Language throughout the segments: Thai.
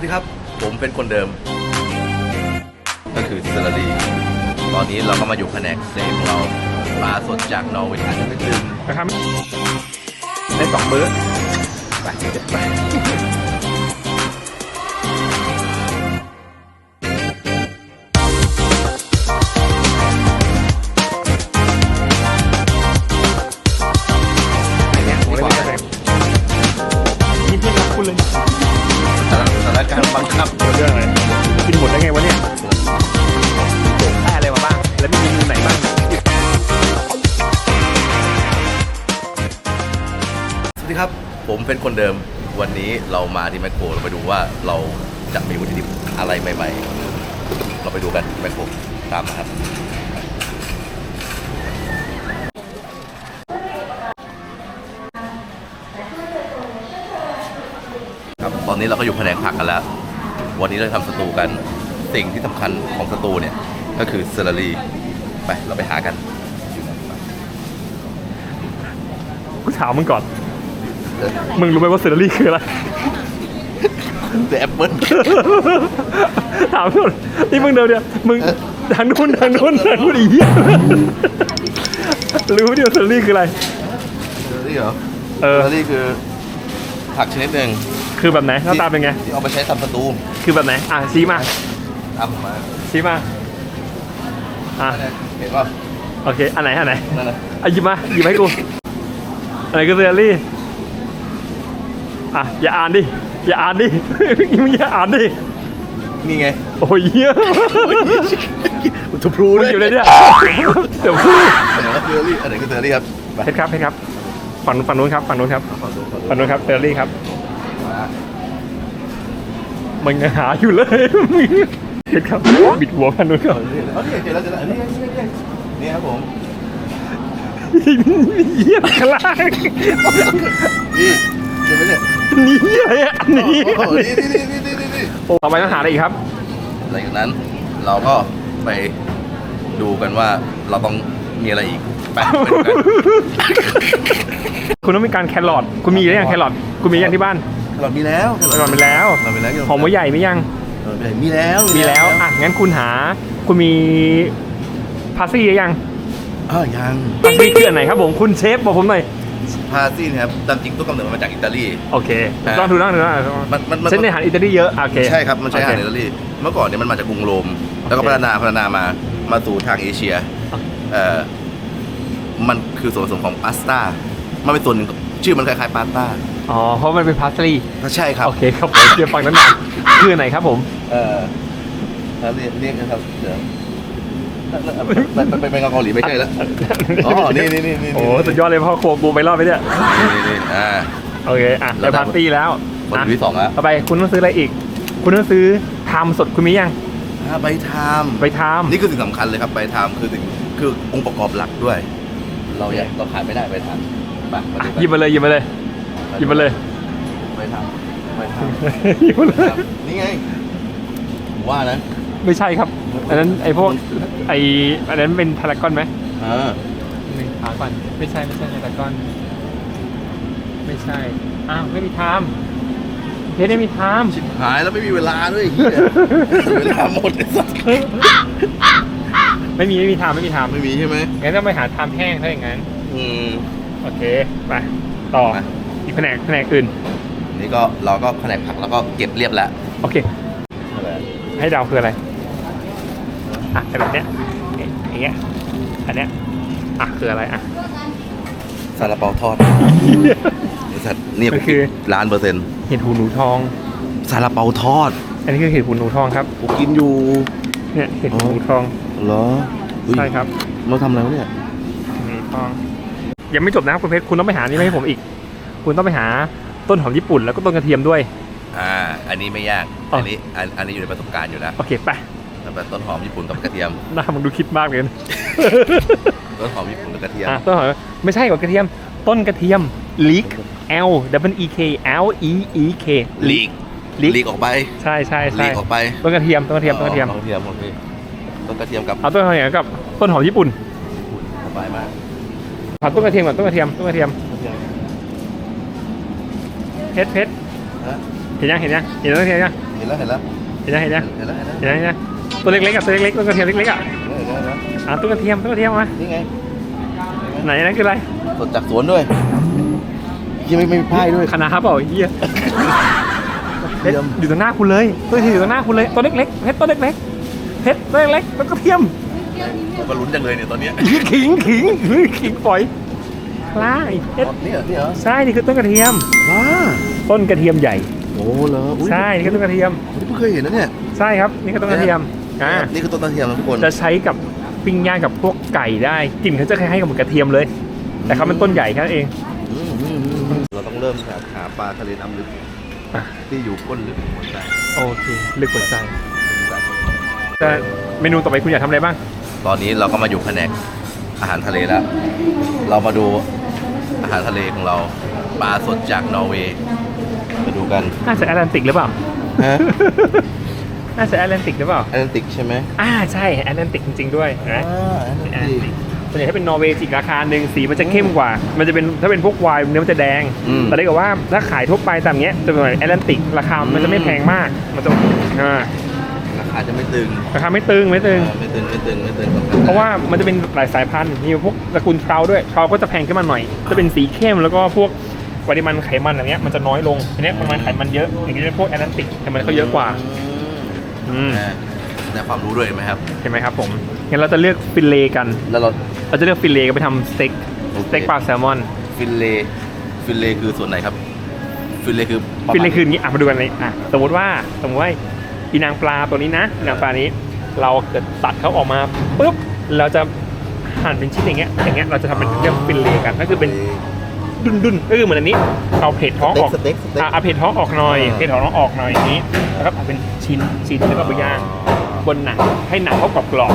วัสดีครับ ผมเป็นคนเดิม ก็คือเซลารีตอนนี้เราก็มาอยู่แผนกเซฟของเราปลาสดจากนอร์เวย์อาจจะไม่ถึงนะครับได้สองมื้อไปเด็ดไป ผมเป็นคนเดิมวันนี้เรามาที่แมคโครเราไปดูว่าเราจะมีวัตถุดิบอะไรใหม่ ๆ เราไปดูกันแมคโครตามนะครับครับตอนนี้เราก็อยู่แผนกผักกันแล้ว วันนี้เราทำสตูกันสิ่งที่สำคัญของสตูเนี่ย ก็คือเซลารีไปเราไปหากัน กูถามมึงก่อน มึงรู้ไหมว่าเซอร์รี่คืออะไร แต่แอปเปิ้ลถามก่อนนี่มึงเดินเนี่ย มึงทางนู้นทางนู้นทางนู้นอีกรู้ดิว่าเซอร์รี่คืออะไร เซอรี่เหรอเออ เซอรี่คือผักชนิดหนึ่งคือแบบไหนหน้าตาเป็นไง ที่เอาไปใช้ทำสตูคือแบบไหน อะชี้มาทำมาชี้มา อะ เห็นป่ะโอเค อันไหน อันไหนนั่นนะอะหยิบมาหยิบให้กู อะไรคือเซอร์รี่ อะอย่าอ่านดิ อย่าอ่านดิ มึงอย่าอ่านดิ นี่ไงโอ้ยเหี้ยถูกพลูมึงด้วยอยู่เลยเนี่ยเดี๋ยวพูดอันไหนก็เซอรี่อันไหนก็เซอรี่ครับไปเพชรครับเพชรครับฝั่งนู้นฝั่งนู้นครับฝั่งนู้นครับขอดูขอดูฝั่งนู้นครับเซอร์รี่ครับมามึงยังหาอยู่เลยเพชรครับบิดหัวฝั่งนู้นก่อนเอาเนี่ยเจอแล้วเจอแล้วนี่นี่นี่นี่ครับผมเหี้ยข้างล่างนี่เจอไหมเนี่ย นี่อะไรอะอันนี้โอ้โหนี่นี่นี่นี่นี่นี่โอ้ต่อไปต้องหาอะไรอีกครับ หลังจากนั้นเราก็ไปดูกันว่าเราต้องมีอะไรอีกไปไปดูกันคุณต้องมีการแครอทคุณมีหรือยังแครอทคุณมีหรือยังที่บ้านเรามีแล้วแครอทมีแล้วเรามีแล้วหอมหัวใหญ่มียังเออมีแล้วมีแล้วอะงั้นคุณหา คุณมีพาซี่หรือยังอ้าวยังพาซี่คืออันไหนครับผมคุณเชฟบอกผมหน่อย พาซี่นะครับตามจริงต้นกำเนิดมันมาจากอิตาลี โอเคถูกต้องถูกต้องถูกต้องมันมันมัน เส้นในอาหารอิตาลีเยอะโอเค ใช่ครับ มันใช้อาหารโออิเคตาลี เมื่อก่อนเนี่ยมันมาจากกรุงโรม แล้วก็โอเคพัฒนาพัฒนามามาสู่ทางเอเชียอะ เอ่อมันคือส่วนผสมของพาสต้ามันเป็นส่วนหนึ่งชื่อมันคล้ายๆพาสต้าอ๋อเพราะมันเป็นพาสลีใช่ครับ โอเคครับผมเดี๋ยวฟังนั้นนานคือไหนครับผม เอ่อแล้วเรียกเรียกนะครับเดี๋ยว มันมันเป็นเกาหลีไม่ใช่แล้วอ๋อนี่นี่นี่นี่โอ้สุดยอดเลยพ่อโครัวกูไปรอดไปเนี่ยนี่นี่นี่อ่า โอเคอะเราได้ได้พาสตี้แล้ววันอะที่สองแล้วต่อไปคุณต้องซื้ออะไรอีก คุณต้องซื้อไทม์สดคุณมียังอ่าใบทามไปไทม์นี่คือสิ่งสำคัญเลยครับใบทามคือสิ่งคือองค์ประกอบหลักด้วย เราอยากเราขาดไม่ได้ใบทามไปมาอะดูหยิบกันมาเลยหยิบมาเลยหยิบมาเลยใบทามใบทามหยิบมาเลยนี่ไงผมว่านะ ไม่ใช่ครับ อันนั้นไอพวกไออันนั้นเป็นพารากอนไหมอ่าหนึ่งพารากอนไม่ใช่ไม่ใช่พารากอน ไม่ใช่ อ้าวไม่มีไทม์เพชรไม่มีไทม์ชิบหายแล้วไม่มีเวลาด้วยเฮียเวลาหมดไอ้สัสไม่มีไม่มีไทม์ไม่มีไทม์ไม่มีใช่ไหมงั้นต้องไปหาไทม์แห้งถ้าอย่างนั้น อืม โอเค ไป ต่อ ไป อีกแผนกแผนกอื่น นี่ก็เราก็แผนกผักแล้วก็เก็บเรียบแล้วโอเคให้เดาคืออะไร อะไอแบบเนี้ยเนี่ยอย่างเงี้ยอันเนี้ยอะคืออะไรอะซาลาเปาทอดไอ้สัตว์เนี่ยมันคือ ล้านเปอร์เซ็นต์เห็ดหูหนูทอง ซาลาเปาทอดอันนี้คือเห็ดหูหนูทองครับกูกินอยู่เนี่ยเห็ดหูหนูทองเหรออุ๊ยใช่ครับเราทำอะไรวะเนี่ยหนูทอง ยังไม่จบนะคุณเพชรคุณต้องไปหานี่มาให้ผมอีก คุณต้องไปหาต้นหอมญี่ปุ่นแล้วก็ต้นกระเทียมด้วย อ่า อันนี้ไม่ยากอ๋ออัอันนี้อันอันนี้อยู่ในประสบการณ์อยู่แล้ว โอเคไป แล้วแบบต้นหอมญี่ปุ่นกับกระเทียมหน้ามึงดูคิดมากเลยนะต้นหอมญี่ปุ่นกับกระเทียมอะต้นหอมไม่ใช่กว่ากระเทียม ต้นกระเทียม leek L W E K L E E K ลีก leek ลีกออกไป ใช่ใช่ลีใช่กออกไปต้นกระเทียมต้นกระเทียมต้นกระเทียมอ๋อต้นกระเทียมโอเคต้นกระเทียมกับเอาต้นกระเทียมกับต้นหอมญี่ปุ่นสบายมากผัดต้นกระเทียมก่อนต้นกระเทียมต้นกระเทียมเพชรเพชรฮะเห็นยังเห็นยังเห็นต้นกระเทียมยังเห็นแล้วเห็นแล้วเห็นไหมเห็นไหมเห็นแล้วเห็นแล้วเห็นไหมเห็นไหม ตัวเล็กๆกับตัวเล็กๆตัวกระเทียมเล็กๆอะเห็นแล้วเห็นแล้วอะตัวกระเทียมตัวกระเทียมมานี่ไงไหนนั่นคืออะไรสดจากสวนด้วยยังไม่ไม่มีป้ายด้วย คณะเปล่าไอ้เหี้ยเยี่ยมอยู่ตรงหน้าคุณเลยตัวที่อยู่ตรงหน้าคุณเลยตัวเล็กๆเพชรตัวเล็กๆเพชรตัวเล็กๆตัวกระเทียมผมก็ลุ้นจังเลยเนี่ยตอนเนี้ยขิงขิงขิงขิงปล่อยคล้ายเพชรนี่เหรอนี่เหรอใช่นี่คือต้นกระเทียมว้าต้นกระเทียมใหญ่โอ้เหรออุ๊ยใช่นี่คือต้นกระเทียมผมเพิ่งเคยเห็นนะเนี่ยใช่ครับนี่คือต้นกระเทียม อ่านี่คือต้นกระเทียมนะทุกคน จะใช้กับปิ้งย่างกับพวกไก่ได้กลิ่นเขาจะคล้ายๆกับเหมือนกระเทียมเลย แต่เขาเป็นต้นใหญ่แค่นั้นเองอืมอืมอืมอืมเราต้องเริ่มจากหาปลาทะเลน้ำลึกอะที่อยู่ก้นลึกของหัวใจโอเคลึกหัวใจแต่เมนูต่อไปคุณอยากทำอะไรบ้าง ตอนนี้เราก็มาอยู่แผนกอาหารทะเลแล้ว เรามาดูอาหารทะเลของเรา ปลาสดจากนอร์เวย์มาดูกันน่าจะแอตแลนติกหรือเปล่า ฮะ น่าจะแอตแลนติกหรือเปล่าแอตแลนติกใช่ไหมอ่าใช่แอตแลนติกจริง ๆ ด้วยนะอ่าแอตแลนติกส่วนใหญ่ถ้าเป็นนอร์เวย์อีกราคาหนึ่งสีมันจะเข้มกว่า มันจะเป็นถ้าเป็นพวกไวน์เนื้อมันจะแดงอืมแต่ถ้าเกิดว่าถ้าขายทั่วไปตามเนี้ยจะเป็นแอตแลนติกราคา มันจะไม่แพงมาก มันจะอ่าราคาจะไม่ตึง ราคาไม่ตึงไม่ตึงเออไม่ตึงไม่ตึงไม่ตึง เพราะว่ามันจะเป็นหลายสายพันธุ์ มีพวกตระกูลเทราด้วยเทราก็จะแพงขึ้นมาหน่อย จะเป็นสีเข้มแล้วก็พวกปริมาณไขมันอะไรเงี้ยมันจะน้อยลงอันเนี้ยปริมาณไขมันเยอะ อย่างนี้เป็นพวกแอตแลนติกไขมันเขาเยอะกว่า อืมอ่าได้ความรู้ด้วยเห็นไหมครับ เห็นไหมครับผมงั้นเราจะเลือกฟิลเลต์กัน แล้วเรา เราจะเลือกฟิลเลต์กันไปทำสเต็กโอเค สเต็กปลาแซลมอนฟิลเลฟิลเลคือส่วนไหนครับ ฟิลเลคือประมาณฟิลเลต์คืออย่างนี้อะมาดูกันเลยอะสมมติว่าสมมติว่าอีนางปลาตัวนี้นะอีนางปลานี้ เราจะตัดเขาออกมาปุ๊บเราจะหั่นเป็นชิ้นอย่างเงี้ยอย่างเงี้ยเราจะทำเป็นเรียกฟิลเลต์กันก็คือเป็น ดุนดุนๆก็คือเหมือนอันนี้ เอาเพจท้องออกสเต็กสเต็ก อะเอาเพจท้องออกหน่อยอ่าเพจท้องออกหน่อยอย่างนี้แล้วก็ตัดเป็นชิ้นชิ้นแล้วก็ไปย่างบนหนังให้หนังเขากรอบกรอบ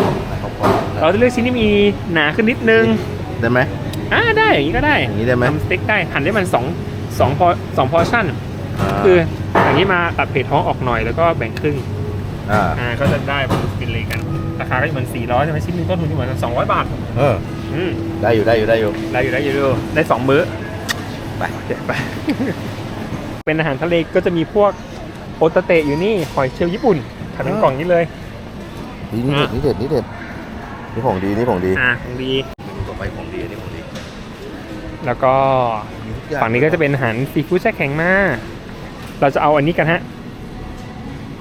ๆเราจะเลือกชิ้นที่มีหนาขึ้นนิดนึงได้ไหม อ่าได้อย่างนี้ก็ได้อย่างนี้ได้ไหม ทำสเต็กได้หั่นได้มันสองสองพอสองพอชั่น คืออย่างนี้มาตัดเพจท้องออกหน่อยแล้วก็แบ่งครึ่ง อ่าอ่าก็จะได้เป็นฟิลเลต์กัน ราคาก็จะเหมือน400ใช่ไหมชิ้นหนึงต้นทุนอยู่เหมือนสองร้อยบาท เออ อืมได้อยู่ได้อยู่ได้อยู่ ได้อยู่ได้อยู่ดูได้สองมื้อ ไปเดี๋ยวไป เป็นอาหารทะเลก็จะมีพวกโอตาเตะอยู่นี่ หอยเชลล์ญี่ปุ่นขายเป็นกล่องนี้เลยนี่เด็ดนี่เด็ดนี่เด็ดนี่ของดีนี่ของดีอ่าของดีต่อไปของดีอันนี้ของดี แล้วก็ฝั่งนี้ก็จะเป็นอาหารซีฟู้ดแช่แข็งมาเราจะเอาอันนี้กันฮะ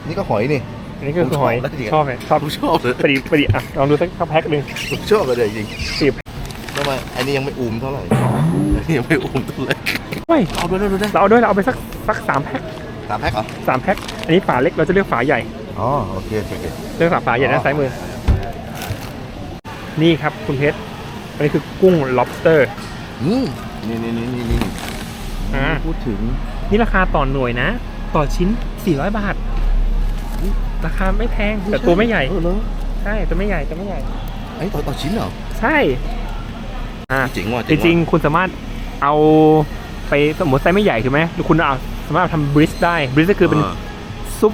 นี่ก็หอยนี่อันนี้ก็คือหอยผมชอบนะจริงๆชอบไหมชอบผมชอบเลยประดิษฐ์ประดิษฐ์อะลองดูสักแพ็คหนึ่งผมชอบเลยจริงสิบทำไมอันนี้ยังไม่อูมเท่าไหร่อั นนี้ยังไม่อูมเท่าไหร่เฮ้ยเอาด้วยด้วยด้วยเราเอาด้วยเราเอาไปสักสักสามแพ็คสามแพ็คเหรอสามแพ็คอันนี้ฝาเล็กเราจะเลือกฝาใหญ่อ๋อโอเคโอเคโอเคเลือกฝาฝาใหญ่ด้านซ้ายมือ นี่ครับคุณเพชรอันนี้คือกุ้ง lobster นี่นี่นี่นี่นี่นี่อ่าพูดถึงนี่ราคาต่อหน่วยนะ ต่อชิ้น 400 บาท ราคาไม่แพงแต่ตัวไม่ใหญ่เออเหรอใช่ตัวไม่ใหญ่ตัวไม่ใหญ่ไอ้ต่อต่อชิ้นเหรอใช่อ่าเจ๋งว่ะจริงๆคุณสามารถ เอาไปสมมติไซส์ไม่ใหญ่ถูกไหมหรือคุณเอาสามารถทำบริสได้บริสก็คือเป็นซุป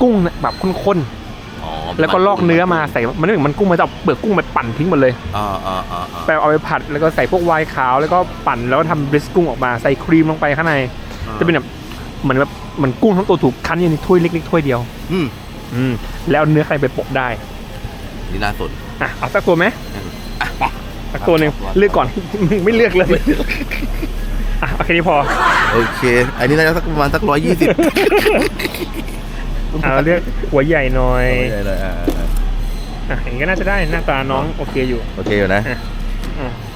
กุ้งแบบข้นๆแล้วก็ลอกเนื้อมาใส่มันไม่เหมือนมันกุ้งมันจะเอาเปลือกกุ้งไปปั่นทิ้งหมดเลยอ่าอ่าอ่าอ่าไปเอาไปผัดแล้วก็ใส่พวกไวน์ขาวแล้วก็ปั่นแล้วก็ทำบริสกุ้งออกมาใส่ครีมลงไปข้างในจะเป็นแบบเหมือนแบบเหมือนกุ้งทั้งตัวถูกคั้นอยู่ในถ้วยเล็กๆถ้วยเดียว อืมอืมแล้วเอาเนื้อใครไปโปะได้นี่น่าสนอะเอาสักตัวไหมอะไป สักตัวหนึ่งตัวเลือกก่อนมึงไม่เลือกเลยอะโอเคนี้พอโอเค อันนี้น่าจะสักประมาณสักร้อยยี่สิบอะเราเลือกหัวใหญ่หน่อยใหญ่เลยอ่าอ่าอะอย่างนี้ก็น่าจะได้หน้าตาน้องโอเคอยู่โอเคอยู่นะอะ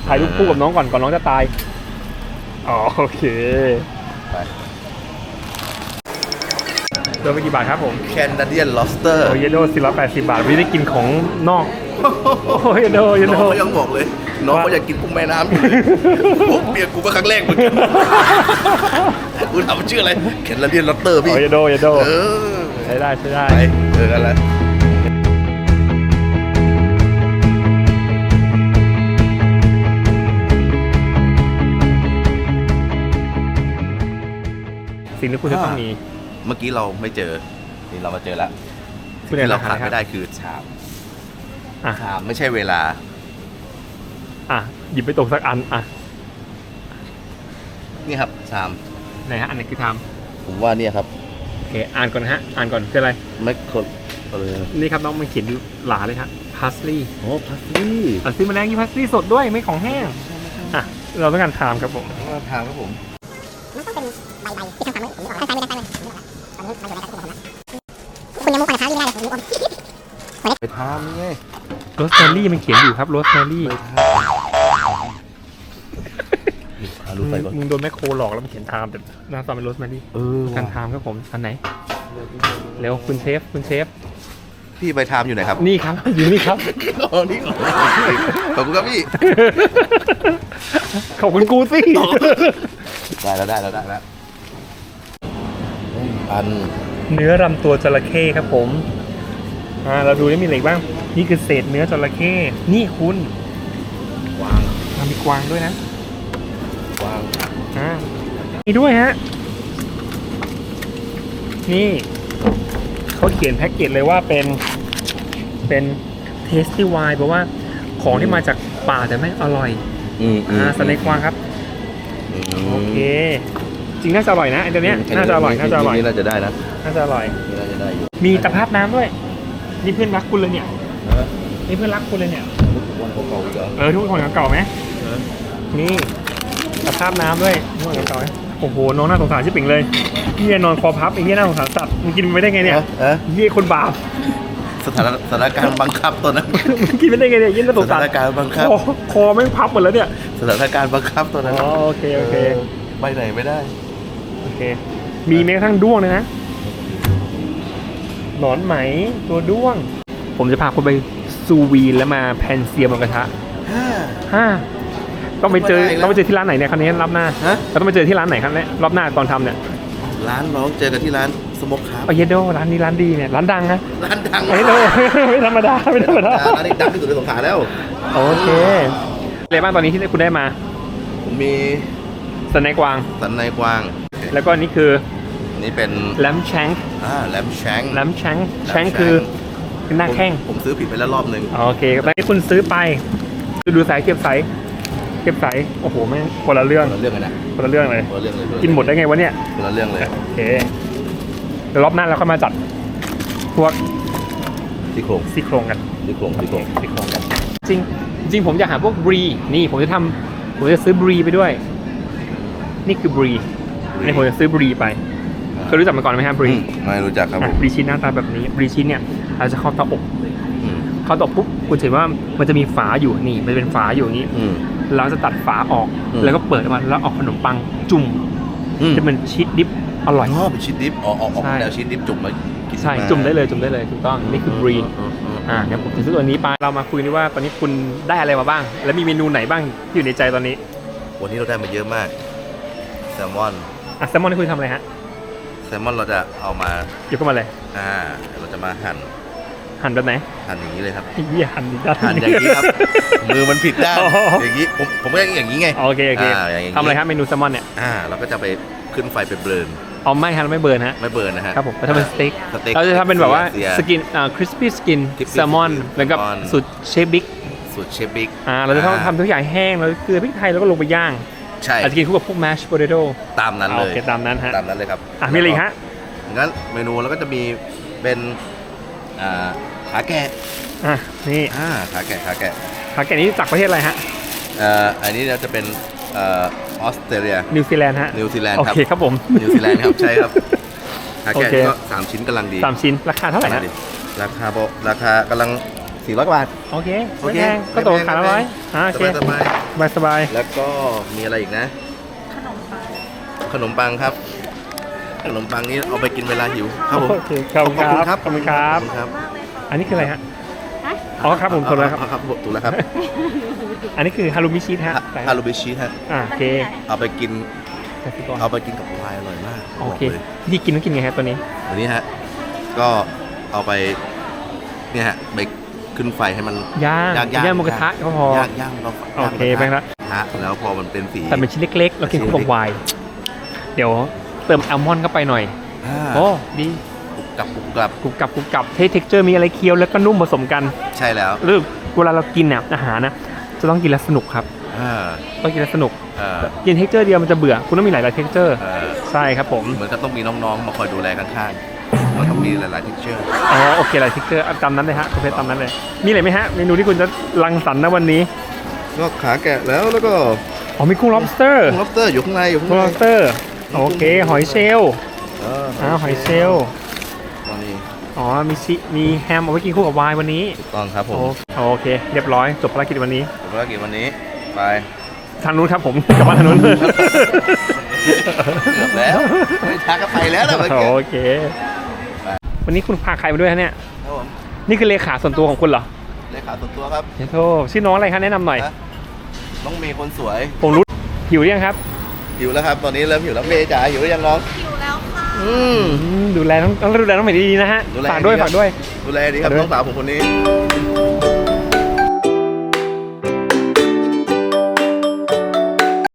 ถ่ายรูปคู่กับน้องก่อนก่อนน้องจะตายอ๋อโอเคไปโดนไปกี่บาทครับผมแคนาเดียนลอสเตอร์โอเยโด480บาทวันนี้ได้กินของนอก โอ้ยโดยน้โดองเขายังบอกเลย น้องเขาอยากกินกุ้งแม่น้ำอยู่เลยโอ้เปียกกูก็ครั้งแรกเหมือนกันคุณถามว่าชื่ออะไรแคนาเดียนลอสเตอร์พี่โอเยโดโอเยโดเออใช้ได้ใช้ได้ไปเจอกันแล้วสิ่งที่คุณจะต้องมี เมื่อกี้เราไม่เจอ นี่เรามาเจอแล้วคุณที่เรียนเราราคาขาดครัไม่บได้คือชามอะชามไม่ใช่เวลา อะหยิบไปตกสักอันอะนี่ครับชามไหนฮะอันไหนคือทผมว่าเนี่ยครับเคอ่านก่อนนะฮะอ่านก่อนคืออะไร แมคโครอะไรนะนี่ครับน้องมันเขียนอยู่หลาเลยฮะพาสลีย์โอ้พาสลี่พาสลีย์แมลงยี่พาสลีย์สดด้วยไม่ของแห้งอะเราต้องการทามครับผมมาทางครับผมมันต้องเป็นใบใบที่ทำความมือผมนึกออกแล้วใช้มือได้ใช้มือผมนึกออกแล้วตอนนี้มันอยู่ในกระปุกผมนะคุณยังมุกกันเท้ายิ่งได้เลยผมนึกออกไปทามนี่ไงโรสแมรี่มันเขียนอยู่ครับโรสแมรี่ ไปทาม ดูไปก่อนมึงโดนแมคโครหลอกแล้วมันเขียนไทม์แต่หน้าตาเป็นโรสแมรี่เออการไทม์ครับผมอันไหน เร็วคุณเชฟคุณเชฟ พี่ไปทามอยู่ไหนครับนี่ครับ อยู่นี่ครับ อ๋อนี่ก่อนขอบคุณครับพี่ขอบคุณกูสิ ได้แล้วได้แล้วได้แล้วอันเนื้อรำตัวจระเข้ครับผม อ่า เราดูนี่มีอะไรอีกบ้าง นี่คือเศษเนื้อจระเข้ นี่คุณวางอ่ามีกวางด้วยนะ วางอ่ามีด้วยฮะ นี่เขาเขียนแพ็กเกจเลยว่าเป็นเป็นเทสตี้ไวน์แปลว่าของที่มาจากป่าแต่ไม่งอร่อย อืมอ่าสเน็กกวางครับ โอเค จริงน่าจะอร่อยนะไอ้ตัวเนี้ยน่าจะอร่อยน่าจะอร่อยนี่น่าจะได้นะน่าจะอร่อยนี่น่าจะได้อยู่มีตะภาพน้ำด้วย นี่เพื่อนรักคุณเลยเนี่ยเออนี่เพื่อนรักคุณเลยเนี่ยวันเก่าๆอีกเหรอเออทุกคนเก่าๆไหมเออนี่ ตะภาพน้ำด้วยทุกคนเก่าๆไหมโอ้โห น้องน่าสงสารชิบปิ่งเลยเฮียนอนคอพับไอ้เฮียน่าสงสารสัตว์มึงกินไปได้ไงเนี่ยเออเฮียคนบาปสถานสถานการณ์บังคับตอนนั้นมึงกินไปได้ไงเนี่ยเฮียน่าสงสสาถารนการณ์บังคับคอคอไม่งพับหมดแล้วเนี่ยสถานการณ์บังคับตอนนั้นอ๋อโอเคโอเคไปไหนไม่ได้โอเค มีแม้กระทั่งด้วงเลยนะหนอนไหมตัวด้วง ผมจะพาคุณไปซูวีนแล้วมาแพนเซียบนกระทะฮ่า ต้องไปเจอไม่ได้แล้วต้องไปเจอที่ร้านไหนเนี่ยครั้นี้รับหน้าฮะ เราต้องไปเจอที่ร้านไหนครับเนี่ยรอบหน้าตอนทำเนี่ยร้านน้องเจอกันที่ร้านสโมกครับเอาเยโดร้านนี้ร้านดีเนี่ยร้านดังนะร้านดังเฮ้ยเลยไม่ธรรมดาไม่ธรรมดาร้านนี้ดังที่สุดในสงขลาแล้ว โอเคอะไรบ้างตอนนี้ที่คุณได้มาผมมีสแน็กวาง สันในกวาง แล้วก็อันนี่คืออันนี่เป็นแลมแชงอ่าแลมแชงแลมแชงแชงคือคือหน้าแข้งผมผมซื้อผิดไปแล้วรอบหนึ่งโอเคตอนนี้คุณซื้อไปคือดูสายเก็บสาย เก็บสายโอ้โหแม่งคนละเรื่องคนละเรื่องกันนะคนละเรื่องเลยคนละเรื่องเลยกินหมดได้ไงวะเนี่ยคนละเรื่องเลยโอเคเดี๋ยวรอบหน้าเราค่อยมาจัดพวกที่โครงซี่โครงกันที่โครงที่โครงซี่โครงกันจริงจริงผมอยากหาพวกบรีนี่ผมจะทำผมจะซื้อบรีไปด้วย นี่คือบรีนี่ผมจะซื้อบรีไปเคยรู้จักมาก่อนไหมครับบรีอืมไม่รู้จักครับผมบรีชิ้นหน้าตาแบบนี้บรีชิ้นเนี่ยเราจะเข้าเตาอบอืมเข้าเตาอบปุ๊บคุณจะเห็นว่ามันจะมีฝาอยู่นี่มันจะเป็นฝาอยู่อย่างนี้อืม เราจะตัดฝาออก อืม แล้วก็เปิดออกมาแล้วเอาขนมปังจุ่มอืมจะเป็นชีสดิฟอร่อย อ๋อเป็นชีสดิฟอ๋อออกออกใช่ แนวชีสดิฟจุ่มมากินใช่จุ่มได้เลยจุ่มได้เลยถูกต้องนี่คือบรีอืมอืมอ่าเดี๋ยวผมจะซื้อตัวนี้ไปเรามาคุยดีว่าตอนนี้คุณได้อะไรมาบ้าง และมีเมนูไหนบ้างที่อยู่ในใจตอนนี้วันนี้เราได้มาเยอะมาก แซลมอน อะแซลมอนที่คุณทำอะไรฮะแซลมอนเราจะเอามา ยกเข้ามาเลย อ่าเราจะมาหั่น หั่นแบบไหนหั่นอย่างนี้เลยครับไอ้เหี้ยหั่นด้านหั่นอย่างนี้ครับ มือมันผิดด้านอ๋อออย่างนี้ผมผมก็อย่างนี้ไงโอเคโอเคอ่าอย่างนี้ทำอะไรครับเมนูแซลมอนเนี่ยอ่าเราก็จะไปขึ้นไฟไปเบิร์นเอาไม่ฮะเราไม่เบิร์นฮะไม่เบิร์นนะฮะครับผมเราทำเป็นสเต็กสเต็กเราจะทำเป็นแบบว่าเสียสกินอ่าคริสปี้สกิน Crispy แซลมอน skin แล้วก็ salmon สุดเชฟบิ๊กสูตรเชฟบิ๊กอ่าเราจะต้องทำทุกอย่างแห้งแล้วเกลือพริกไทยแล้วก็ลงไปย่างใช่อาจจะกินคู่กับพวกแมชโพเตโต้ตามนั้นเลโอยเคตามนั้นฮะตามนั้นเลยครับอะมีอะไรอีกฮะงั้นเมนูเราก็จะมีเป็นอ่า ขาแกะอะนี่อ่าขาแกะขาแกะขาแกะนี้จากประเทศอะไรฮะเอ่ออันนี้เราจะเป็นเอ่อออสเตรเลียนิวซีแลนด์ฮะนิวซีแลนด์โอครับเคครับผม นิวซีแลนด์ครับใช่ครับขาโอแกะเค ก็สามชิ้นกำลังดีสามชิ้นราคาเท่าไหร่ฮะราคาโบราคากำลัง400กว่าบาท โอเคโอไม่เคแพงก็ตกขาละไม่แพงร้อยอ่าโอสเคบายสบายสบายสบายแล้วก็มีอะไรอีกนะขนมปังครับ ขนมปังนี้เอาไปกินเวลาหิวครับผมโอเคขอบคุณครับขอบคุณขอบคุณครับขอณครับ อันนี้คืออะไรฮะอ๋อครับผมถูกแล้วครับเอาครับถูกแล้วครับอันนี้คือฮารุมิชิฮะฮารุบิชิฮะอ่าโอเคเอาไปกินกสิกรเอาไปกินกับไวน์อร่อยมากโอเคบกลยวิธีกินต้องกินไงครับตัวนี้ วันนี้ฮะก็เอาไปเนี่ยฮะไปขึ้นไฟให้มันย่างย่างย่างย่างหมูกระทะก็พอย่างย่างเราโอเคไปละฮะแล้วพอมันเป็นสีแต่เป็นชิ้นเล็กๆเรากินคู่กับไวน์เดี๋ยวเติมแอลมอนด์เข้าไปหน่อยอ่าโอ้ดี กรุบกรับกรุบกรับกรุบกรับกรุบกรับให้เท็กเจอร์มีอะไรเคี้ยวแล้วก็นุ่มผสมกันใช่แล้วหรือเวลาเรากินเนี่ยอาหารนะจะต้องกินแล้วสนุกครับออ่าต้องกินแล้วสนุกอ่ากินเท็กเจอร์เดียวมันจะเบื่อคุณต้องมีหลายๆเท็กเจอร์อ่าใช่ครับผมเหมือนกับต้องมีน้องๆ มาคอยดูแลข้างๆมันต้องมีหลายๆทิเชอร์อ๋อโอเคหลายเท็กเจอร์จำนั้นเลยฮะคุณเพชรจำนั้นเลยมีอะไรไหมฮะเมนูที่คุณจะรังสรรค์นะวันนี้ก็ขาแกะแล้วแล้วก็อ๋อมีกุ้ง lobster กุ้ง lobster อยู่ข้างในอยู่ข้างกุ้ง ใน lobster โอเคหอยเชลล์เอออ้าวหอยเชลล์ต อนนี้อ๋อ มีชิมีแฮมเอาไว้กินคู่กับไวน์วันนี้ถูกต้องครับผโอมโอเค เรียบร้อยจบภารกิจวันนี้ภารกิจวันนี้ไปทางนู้นครับผมกลับบ้านทางนู้นเกือบแล้วไม่ช้าก็ไปแล้วนะเมื่อกี้โอเค วันนี้คุณพาใครมาด้วยฮะเนี่ยครับผมนี่คือเลขาส่วนตัวของคุณเหรอเลขาส่วนตัวครับเดี๋ยวโทรชื่อน้องอะไรคะแนะนำหน่อยนะน้องเมย์คนสวยผมรู้หิวหรือยังครับหิวแล้วครับ ตอนนี้เริ่มหิวแล้วเมย์จ๋าหิวหรือยังน้องหิวแล้วค่ะ อืมอืม ดูแลน้องต้องดูแลน้องใหม่ดีๆนะฮะดูแลฝากด้วยดีครับ ฝากด้วย ดูแลดีครับฝากด้วยน้องสาวผมคนนี้